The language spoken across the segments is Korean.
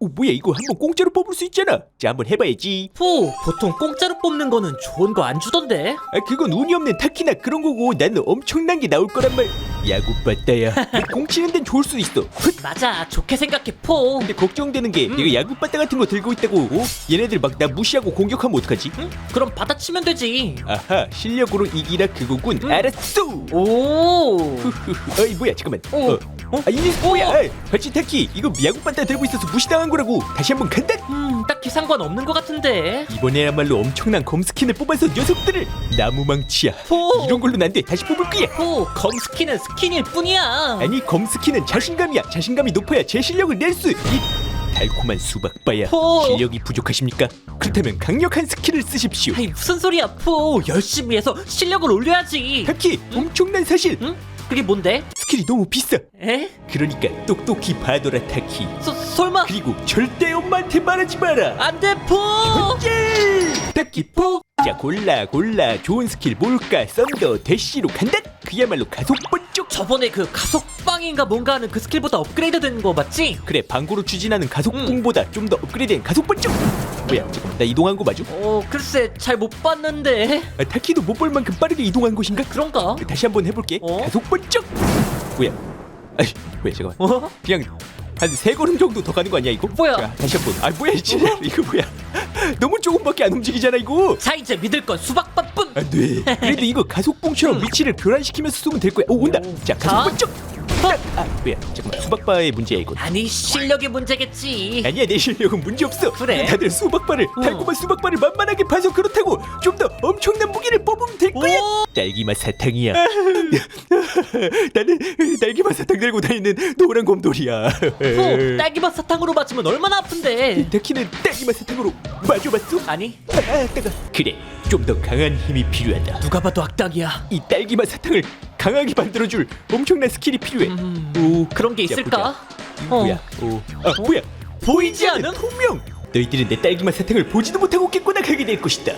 오 뭐야 이거 한번 공짜로 뽑을 수 있잖아 자 한번 해봐야지 포 보통 공짜로 뽑는 거는 좋은 거 안 주던데 아 그건 운이 없는 타키나 그런 거고 나는 엄청난 게 나올 거란 말 야구 빠따야 공 치는 데는 좋을 수도 있어 훗. 맞아 좋게 생각해 포 근데 걱정되는 게 음. 내가 야구 빠따 같은 거 들고 있다고 어? 얘네들 막 나 무시하고 공격하면 어떡하지 응? 그럼 받아치면 되지 아하 실력으로 이기라 그거군 음. 알았어 오 후후후. 어이 뭐야 잠깐만 오. 어. 어? 아 이게 뭐야? 어. 아이, 발치 타키 이거 야구 빠따 들고 있어서 무시당한 거라고. 다시 한번 간다 음 딱히 상관없는 것 같은데. 이번에야말로 엄청난 검 스킨을 뽑아서 녀석들을 나무망치야. 포 이런 걸로는 안 돼 다시 뽑을 거야. 포 검스킨은 스킨일 뿐이야. 아니 검 스킨은 자신감이야. 자신감이 높아야 제 실력을 낼수 있... 달콤한 수박바야. 포. 실력이 부족하십니까? 그렇다면 강력한 스킬을 쓰십시오. 아이 무슨 소리야 포 열심히 해서 실력을 올려야지. 타키 엄청난 사실. 응? 그게 뭔데? 스킬이 너무 비싸 에? 그러니까 똑똑히 봐둬라 타키 소, 설마 그리고 절대 엄마한테 말하지 마라 안돼 포 예! 타키포 자 골라 골라 좋은 스킬 뭘까 썬더 대시로 간다 그야말로 가속 번쩍 저번에 그 가속방인가 뭔가 하는 그 스킬보다 업그레이드 된 거 맞지? 그래 방구로 추진하는 가속봉보다 음. 좀더 업그레이드된 가속 번쩍 뭐야 잠깐만 나 이동한 거 맞아? 어 글쎄 잘 못 봤는데 아, 타키도 못 볼 만큼 빠르게 이동한 곳인가? 그런가? 다시 한번 해볼게 어? 가속 번쩍 뭐야 아이 뭐야 잠깐만. 어? 그냥 한 세 걸음 정도 더 가는 거 아니야 이거? 뭐야? 자, 다시 한 번. 아 뭐야 진짜 이거 뭐야. 너무 조금밖에 안 움직이잖아 이거. 자 이제 믿을 건 수박밥뿐 안돼 그래도 이거 가속봉처럼 위치를 교란시키면서 쏘면 될 거야. 오 온다. 오. 자 자. 가속 번쩍 아 뭐야 잠깐만 수박바의 문제야 이거 아니 실력이 문제겠지. 아니야 내 실력은 문제 없어. 그래? 다들 수박바를 어. 달콤한 수박바를 만만하게 봐서 그렇다고 좀 더 엄청난 무기를 뽑으면 될 거야. 오! 딸기맛 사탕이야. 나는 딸기맛 사탕 들고 다니는 노란 곰돌이야. 포 딸기맛 사탕으로 맞으면 얼마나 아픈데. 타키는 딸기맛 사탕으로 맞아봤어? 아니. 아 따가 그래 좀 더 강한 힘이 필요하다. 누가 봐도 악당이야. 이 딸기맛 사탕을 강하게 만들어줄 엄청난 스킬이 필요해. 음, 오 그런 게 자, 있을까? 뭐야. 오, 아 뭐야. 보이지 않는 투명. 너희들은 내 딸기맛 사탕을 보지도 못하고 깨꼬나 가게 될 것이다.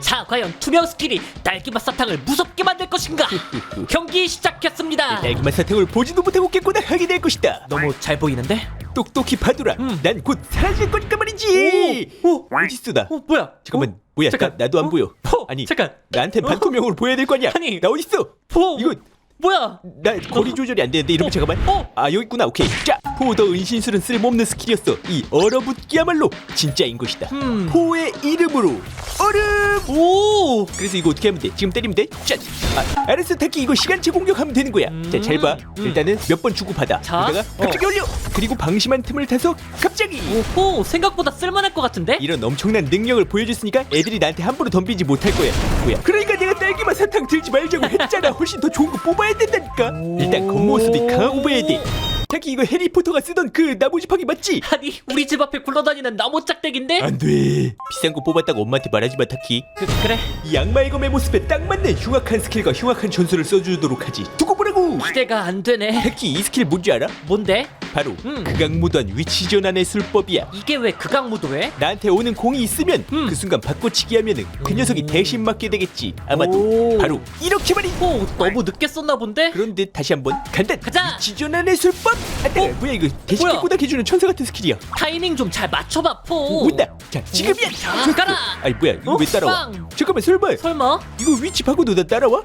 자 과연 투명 스킬이 딸기맛 사탕을 무섭게 만들 것인가? 경기 시작했습니다. 딸기맛 사탕을 보지도 못하고 깨꼬나 가게 될 것이다. 너무 잘 보이는데? 똑똑히 봐두라. 음. 난 곧 사라질 거니까 말이지. 오, 오. 어딨어 나 어 뭐야? 잠깐만. 어? 뭐야 잠깐. 나, 나도 안 어? 보여. 포 아니 잠깐. 나한테 반투명으로 보여야 될 거 아니야. 아니. 나 어딨어? 포 이거 뭐야? 나 거리 조절이 안 되는데 이러면 어? 잠깐만. 어? 아 여기 있구나. 오케이. 자 포더 은신술은 쓸모없는 스킬이었어. 이 얼어붙기야말로 진짜인 것이다. 음. 포의 이름으로 얼음! 오! 그래서 이거 어떻게 하면 돼? 지금 때리면 돼 짠 아, 알았어. 타키 이거 시간제 공격하면 되는 거야. 음. 자잘 봐. 음. 일단은 몇 번 주고 받아. 자, 그러다가 갑자기 올려! 그리고 방심한 틈을 타서 갑자기! 오호 생각보다 쓸만할 것 같은데? 이런 엄청난 능력을 보여줬으니까 애들이 나한테 함부로 덤비지 못할 거야. 뭐야? 그러니까 내가 딸기맛 사탕 들지 말자고 했잖아. 훨씬 더 좋은 거 뽑아야 된다니까. 일단 겉모습이 강하고 보여야 돼. 타키 이거 해리포터가 쓰던 그 나무 지팡이 맞지? 아니 우리 집 앞에 굴러다니는 나무 짝대기인데? 안돼. 비싼 거 뽑았다고 엄마한테 말하지 마 타키. 그, 그래. 이 악마의 검의 모습에 딱 맞는 흉악한 스킬과 흉악한 전술을 써주도록 하지. 두고 보라고 기대가 안 되네 타키 이 스킬 뭔지 알아? 뭔데? 바로 음. 극악무도한 위치 전환의 술법이야 이게 왜 극악무도해? 나한테 오는 공이 있으면 음. 그 순간 바꿔치기 하면은 그 녀석이 대신 맞게 되겠지 아마도 오. 바로 이렇게 말이 오 너무 늦게 썼나 본데? 그런데 다시 한번 간다 가자. 위치 전환의 술법 아 따가 어? 뭐야 이거 대신 뭐야? 깨고다 해주는 천사 같은 스킬이야 타이밍 좀 잘 맞춰봐 포 온다 자 지금이야 자, 가라. 아니 뭐야 이거 어? 왜 따라와 빵. 잠깐만 설마 설마? 이거 위치 바꿔도 나 따라와?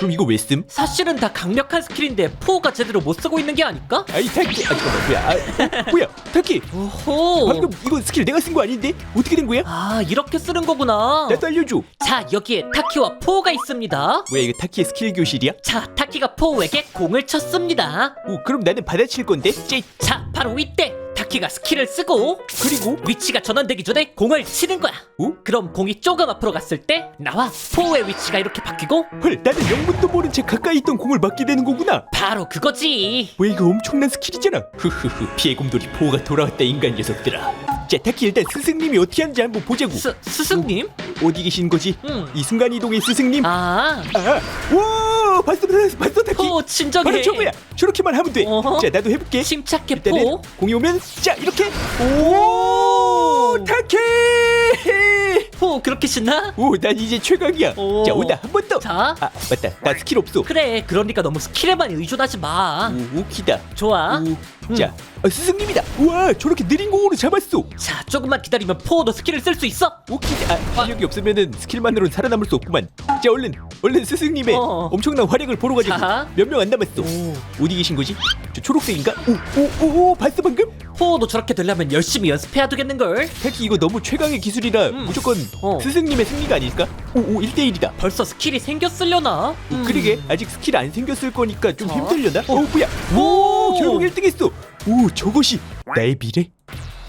그럼 이거 왜 씀? 사실은 다 강력한 스킬인데 포가 제대로 못 쓰고 있는 게 아닐까? 아이 타키. 아 잠깐만 뭐야? 아, 어, 뭐야? 타키! 오호. 방금 이거 스킬 내가 쓴 거 아닌데? 어떻게 된 거야? 아 이렇게 쓰는 거구나. 나도 알려줘. 자 여기에 타키와 포가 있습니다. 뭐야 이거 타키의 스킬 교실이야? 자 타키가 포에게 공을 쳤습니다. 오 그럼 나는 받아칠 건데? 쟤자 바로 이때 타키가 스킬을 쓰고 그리고? 위치가 전환되기 전에 공을 치는 거야. 어? 그럼 공이 조금 앞으로 갔을 때 나와 포의 위치가 이렇게 바뀌고 헐 나는 영문도 모른 채 가까이 있던 공을 맞게 되는 거구나. 바로 그거지. 왜 이거 엄청난 스킬이잖아. 흐흐흐 피해 곰돌이 포가 돌아왔다 인간 녀석들아. 자 타키 일단 스승님이 어떻게 하는지 한번 보자고. 스, 스승님? 어디 계신 거지? 응. 이 순간이동의 스승님? 아, 아오봤 어 봤어 봤어 타키 포 진정해 바로 저거야 저렇게만 하면 어허. 돼자 나도 해볼게. 침착해 일단은 포. 공이 오면 자 이렇게. 오. 타키 포 그렇게 신나? 오난 이제 최강이야. 오. 자 온다. 한 번더. 자. 아 맞다. 나 스킬 없어. 그래 그러니까 너무 스킬에만 의존하지 마. 오, 오키다. 좋아. 오, 자 어, 스승님이다. 우와 저렇게 느린 공으로 잡았어. 자 조금만 기다리면 포도 스킬을 쓸 수 있어. 오케이 아 실력이 없으면은 스킬만으로는 살아남을 수 없구만. 자 얼른 얼른 스승님의 어. 엄청난 활약을 보러 가자고 자. 몇 명 안 남았어 어디 계신 거지? 저 초록색인가? 오오 오 봤어 방금? 포도 저렇게 되려면 열심히 연습해야 되겠는걸 택시 이거 너무 최강의 기술이라 음. 무조건 어. 스승님의 승리가 아닐까? 오 오 1대1이다 벌써 스킬이 생겼으려나 음. 그러게 아직 스킬 안 생겼을 거니까 좀 자. 힘들려나? 어 뭐야 오 결국 1등 했어 오 저것이 나의 미래?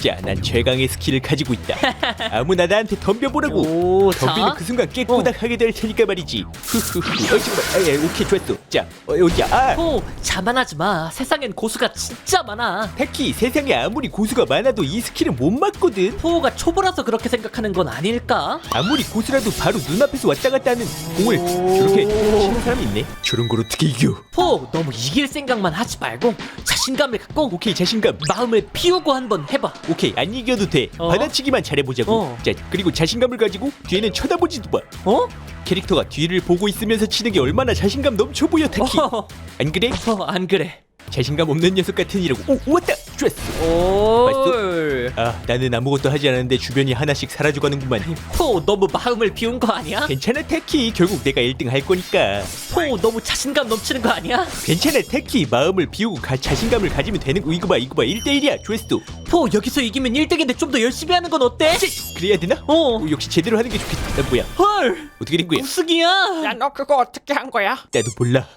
자 난 최강의 스킬을 가지고 있다. 아무나 나한테 덤벼보라고. 오, 덤비는 자. 그 순간 깨꼬닥하게 될 테니까 말이지. 후후후 어 아, 예, 오케이 좋았어. 자 어, 어디야 아. 포 자만하지 마. 세상엔 고수가 진짜 많아. 타키 세상에 아무리 고수가 많아도 이 스킬은 못 맞거든. 포가 초보라서 그렇게 생각하는 건 아닐까? 아무리 고수라도 바로 눈앞에서 왔다 갔다 하는 공을 저렇게 치는 사람이 있네. 저런 걸 어떻게 이겨? 포 너무 이길 생각만 하지 말고 자신감을 갖고 오케이 자신감. 마음을 피우고 한번 해봐 오케이 안 이겨도 돼 어? 받아치기만 잘해보자고 어. 자 그리고 자신감을 가지고 뒤에는 쳐다보지도 마 어? 캐릭터가 뒤를 보고 있으면서 치는 게 얼마나 자신감 넘쳐 보여 타키 어, 안 그래? 어, 안 그래 자신감 없는 녀석 같은 이라고 오 왔다 좋았어 올. 아 나는 아무것도 하지 않았는데 주변이 하나씩 사라져가는구만 포 너무 마음을 비운 거 아니야? 괜찮아 타키 결국 내가 1등 할 거니까 포 너무 자신감 넘치는 거 아니야? 괜찮아 타키 마음을 비우고 가, 자신감을 가지면 되는 거 이거 봐 이거 봐 1대1이야 좋았어 포 여기서 이기면 1등인데 좀 더 열심히 하는 건 어때? 그래야 되나? 어. 오, 역시 제대로 하는 게 좋겠다 아, 뭐야 헐 어떻게 된 거야? 우승이야 야 너 그거 어떻게 한 거야? 나도 몰라